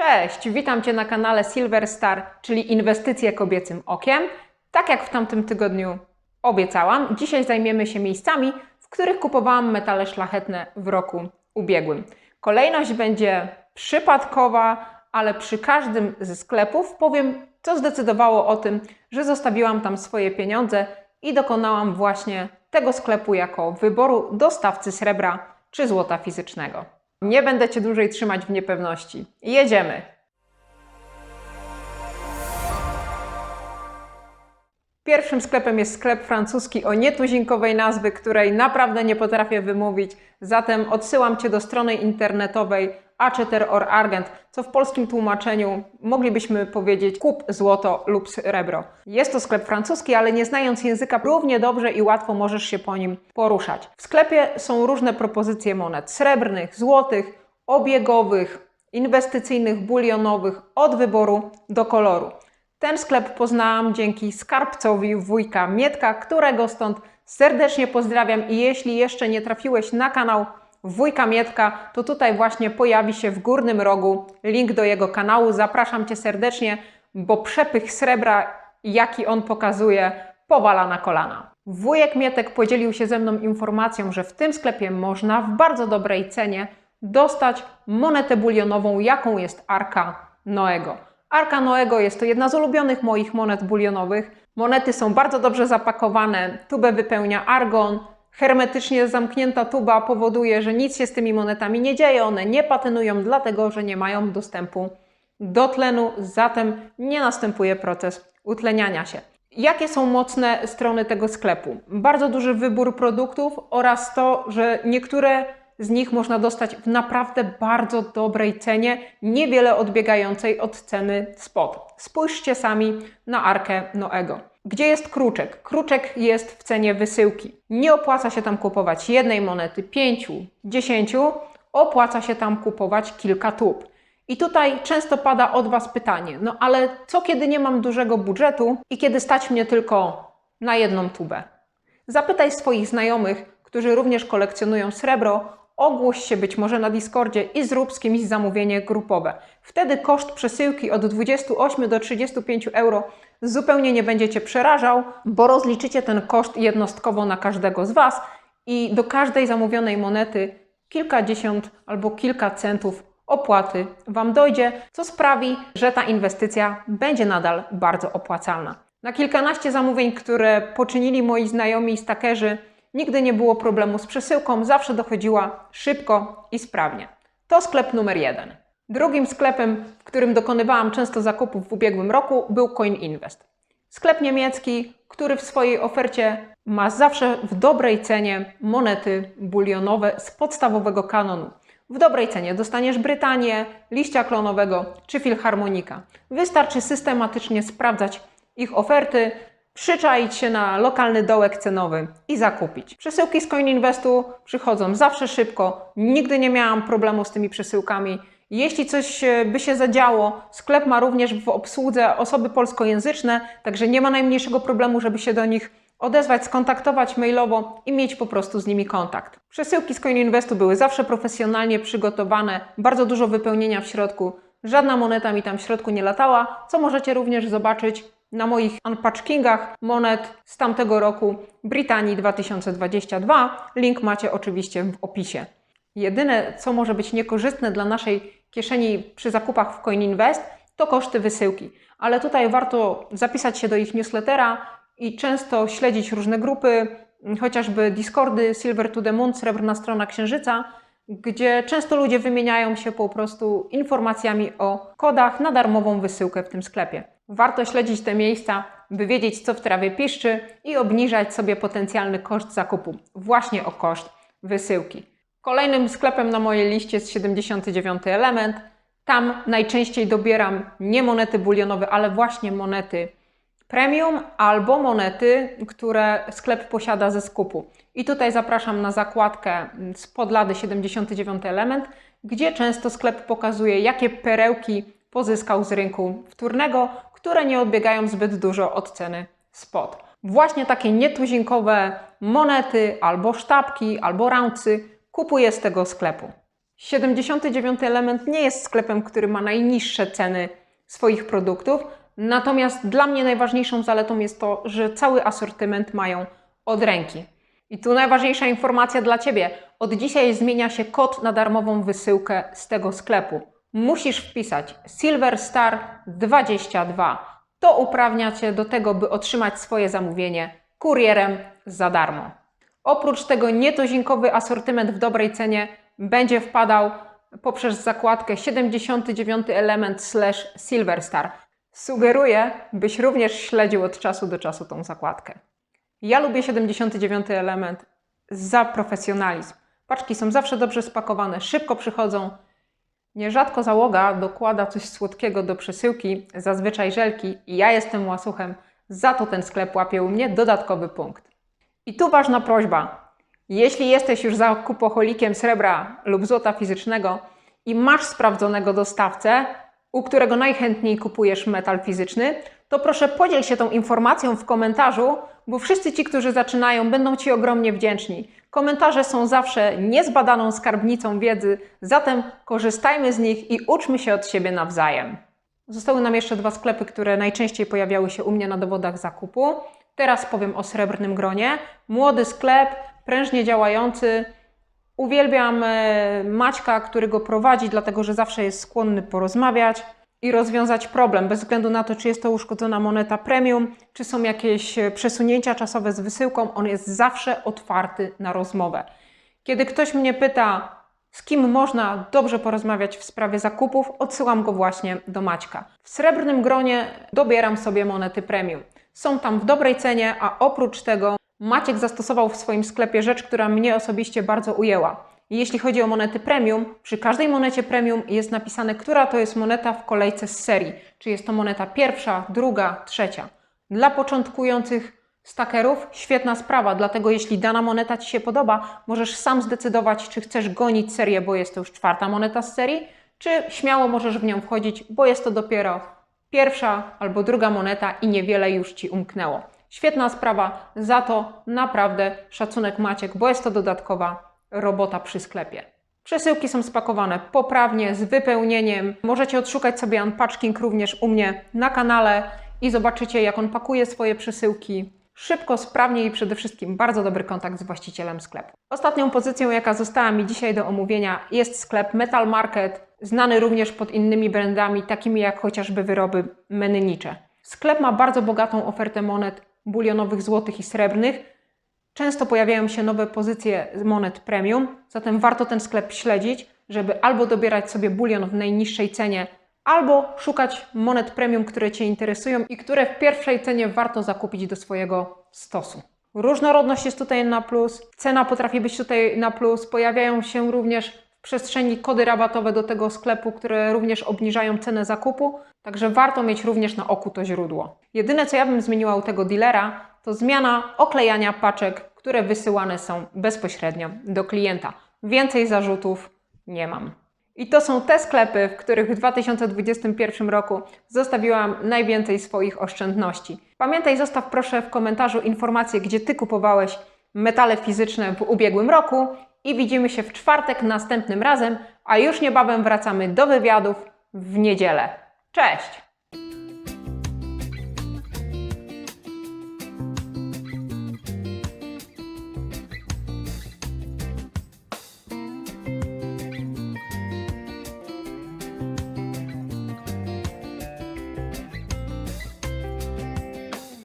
Cześć, witam Cię na kanale Silver Star, czyli inwestycje kobiecym okiem. Tak jak w tamtym tygodniu obiecałam, dzisiaj zajmiemy się miejscami, w których kupowałam metale szlachetne w roku ubiegłym. Kolejność będzie przypadkowa, ale przy każdym ze sklepów powiem, co zdecydowało o tym, że zostawiłam tam swoje pieniądze i dokonałam właśnie tego sklepu jako wyboru dostawcy srebra czy złota fizycznego. Nie będę Cię dłużej trzymać w niepewności. Jedziemy! Pierwszym sklepem jest sklep francuski o nietuzinkowej nazwy, której naprawdę nie potrafię wymówić. Zatem odsyłam Cię do strony internetowej Acheter or Argent, co w polskim tłumaczeniu moglibyśmy powiedzieć kup złoto lub srebro. Jest to sklep francuski, ale nie znając języka równie dobrze i łatwo możesz się po nim poruszać. W sklepie są różne propozycje monet srebrnych, złotych, obiegowych, inwestycyjnych, bulionowych, od wyboru do koloru. Ten sklep poznałam dzięki skarbcowi wujka Mietka, którego stąd serdecznie pozdrawiam i jeśli jeszcze nie trafiłeś na kanał wujka Mietka, to tutaj właśnie pojawi się w górnym rogu link do jego kanału. Zapraszam Cię serdecznie, bo przepych srebra, jaki on pokazuje, powala na kolana. Wujek Mietek podzielił się ze mną informacją, że w tym sklepie można w bardzo dobrej cenie dostać monetę bulionową, jaką jest Arka Noego. Arka Noego jest to jedna z ulubionych moich monet bulionowych. Monety są bardzo dobrze zapakowane, tubę wypełnia argon, hermetycznie zamknięta tuba powoduje, że nic się z tymi monetami nie dzieje, one nie patynują, dlatego że nie mają dostępu do tlenu, zatem nie następuje proces utleniania się. Jakie są mocne strony tego sklepu? Bardzo duży wybór produktów oraz to, że niektóre z nich można dostać w naprawdę bardzo dobrej cenie, niewiele odbiegającej od ceny spot. Spójrzcie sami na Arkę Noego. Gdzie jest kruczek? Kruczek jest w cenie wysyłki. Nie opłaca się tam kupować jednej monety, pięciu, dziesięciu, opłaca się tam kupować kilka tub. I tutaj często pada od Was pytanie, no ale co kiedy nie mam dużego budżetu i kiedy stać mnie tylko na jedną tubę? Zapytaj swoich znajomych, którzy również kolekcjonują srebro, ogłoś się być może na Discordzie i zrób z kimś zamówienie grupowe. Wtedy koszt przesyłki od 28 do 35 euro zupełnie nie będzie Cię przerażał, bo rozliczycie ten koszt jednostkowo na każdego z Was i do każdej zamówionej monety kilkadziesiąt albo kilka centów opłaty Wam dojdzie, co sprawi, że ta inwestycja będzie nadal bardzo opłacalna. Na kilkanaście zamówień, które poczynili moi znajomi stakerzy, nigdy nie było problemu z przesyłką, zawsze dochodziła szybko i sprawnie. To sklep numer jeden. Drugim sklepem, w którym dokonywałam często zakupów w ubiegłym roku, był Coin Invest. Sklep niemiecki, który w swojej ofercie ma zawsze w dobrej cenie monety bulionowe z podstawowego kanonu. W dobrej cenie dostaniesz Brytanię, liścia klonowego czy filharmonika. Wystarczy systematycznie sprawdzać ich oferty, przyczaić się na lokalny dołek cenowy i zakupić. Przesyłki z Coin Investu przychodzą zawsze szybko, nigdy nie miałam problemu z tymi przesyłkami. Jeśli coś e, by się zadziało, sklep ma również w obsłudze osoby polskojęzyczne, także nie ma najmniejszego problemu, żeby się do nich odezwać, skontaktować mailowo i mieć po prostu z nimi kontakt. Przesyłki z Coin Investu były zawsze profesjonalnie przygotowane, bardzo dużo wypełnienia w środku, żadna moneta mi tam w środku nie latała, co możecie również zobaczyć na moich unpatchkingach monet z tamtego roku Brytanii 2022. Link macie oczywiście w opisie. Jedyne, co może być niekorzystne dla naszej kieszeni przy zakupach w CoinInvest, to koszty wysyłki. Ale tutaj warto zapisać się do ich newslettera i często śledzić różne grupy, chociażby Discordy, Silver to the Moon, srebrna strona księżyca, gdzie często ludzie wymieniają się po prostu informacjami o kodach na darmową wysyłkę w tym sklepie. Warto śledzić te miejsca, by wiedzieć, co w trawie piszczy i obniżać sobie potencjalny koszt zakupu, właśnie o koszt wysyłki. Kolejnym sklepem na mojej liście jest 79 element. Tam najczęściej dobieram nie monety bulionowe, ale właśnie monety premium albo monety, które sklep posiada ze skupu. I tutaj zapraszam na zakładkę z podlady 79 element, gdzie często sklep pokazuje, jakie perełki pozyskał z rynku wtórnego, które nie odbiegają zbyt dużo od ceny spot. Właśnie takie nietuzinkowe monety, albo sztabki, albo raucy kupuję z tego sklepu. 79 element nie jest sklepem, który ma najniższe ceny swoich produktów, natomiast dla mnie najważniejszą zaletą jest to, że cały asortyment mają od ręki. I tu najważniejsza informacja dla Ciebie. Od dzisiaj zmienia się kod na darmową wysyłkę z tego sklepu. Musisz wpisać Silver Star 22. To uprawnia Cię do tego, by otrzymać swoje zamówienie kurierem za darmo. Oprócz tego nietuzinkowy asortyment w dobrej cenie będzie wpadał poprzez zakładkę 79 element slash Silverstar. Sugeruję, byś również śledził od czasu do czasu tą zakładkę. Ja lubię 79 element za profesjonalizm. Paczki są zawsze dobrze spakowane, szybko przychodzą. Nierzadko załoga dokłada coś słodkiego do przesyłki, zazwyczaj żelki i ja jestem łasuchem. Za to ten sklep łapie u mnie dodatkowy punkt. I tu ważna prośba. Jeśli jesteś już zakupoholikiem srebra lub złota fizycznego i masz sprawdzonego dostawcę, u którego najchętniej kupujesz metal fizyczny, to proszę podziel się tą informacją w komentarzu, bo wszyscy ci, którzy zaczynają, będą Ci ogromnie wdzięczni. Komentarze są zawsze niezbadaną skarbnicą wiedzy, zatem korzystajmy z nich i uczmy się od siebie nawzajem. Zostały nam jeszcze dwa sklepy, które najczęściej pojawiały się u mnie na dowodach zakupu. Teraz powiem o srebrnym gronie. Młody sklep, prężnie działający. Uwielbiam e, Maćka, który go prowadzi, dlatego że zawsze jest skłonny porozmawiać i rozwiązać problem, bez względu na to, czy jest to uszkodzona moneta premium, czy są jakieś e, przesunięcia czasowe z wysyłką, on jest zawsze otwarty na rozmowę. Kiedy ktoś mnie pyta, z kim można dobrze porozmawiać w sprawie zakupów, odsyłam go właśnie do Maćka. W srebrnym gronie dobieram sobie monety premium. Są tam w dobrej cenie, a oprócz tego Maciek zastosował w swoim sklepie rzecz, która mnie osobiście bardzo ujęła. Jeśli chodzi o monety premium, przy każdej monecie premium jest napisane, która to jest moneta w kolejce z serii. Czy jest to moneta pierwsza, druga, trzecia. Dla początkujących stakerów świetna sprawa, dlatego jeśli dana moneta Ci się podoba, możesz sam zdecydować, czy chcesz gonić serię, bo jest to już czwarta moneta z serii, czy śmiało możesz w nią wchodzić, bo jest to dopiero pierwsza albo druga moneta i niewiele już Ci umknęło. Świetna sprawa, za to naprawdę szacunek Maciek, bo jest to dodatkowa robota przy sklepie. Przesyłki są spakowane poprawnie, z wypełnieniem. Możecie odszukać sobie unpacking również u mnie na kanale i zobaczycie, jak on pakuje swoje przesyłki. Szybko, sprawnie i przede wszystkim bardzo dobry kontakt z właścicielem sklepu. Ostatnią pozycją, jaka została mi dzisiaj do omówienia, jest sklep Metal Market, znany również pod innymi brandami, takimi jak chociażby wyroby mennicze. Sklep ma bardzo bogatą ofertę monet bulionowych, złotych i srebrnych. Często pojawiają się nowe pozycje monet premium, zatem warto ten sklep śledzić, żeby albo dobierać sobie bulion w najniższej cenie, albo szukać monet premium, które Cię interesują i które w pierwszej cenie warto zakupić do swojego stosu. Różnorodność jest tutaj na plus, cena potrafi być tutaj na plus, pojawiają się również w przestrzeni kody rabatowe do tego sklepu, które również obniżają cenę zakupu, także warto mieć również na oku to źródło. Jedyne co ja bym zmieniła u tego dealera, to zmiana oklejania paczek, które wysyłane są bezpośrednio do klienta. Więcej zarzutów nie mam. I to są te sklepy, w których w 2021 roku zostawiłam najwięcej swoich oszczędności. Pamiętaj, zostaw proszę w komentarzu informację, gdzie Ty kupowałeś metale fizyczne w ubiegłym roku i widzimy się w czwartek następnym razem, a już niebawem wracamy do wywiadów w niedzielę. Cześć!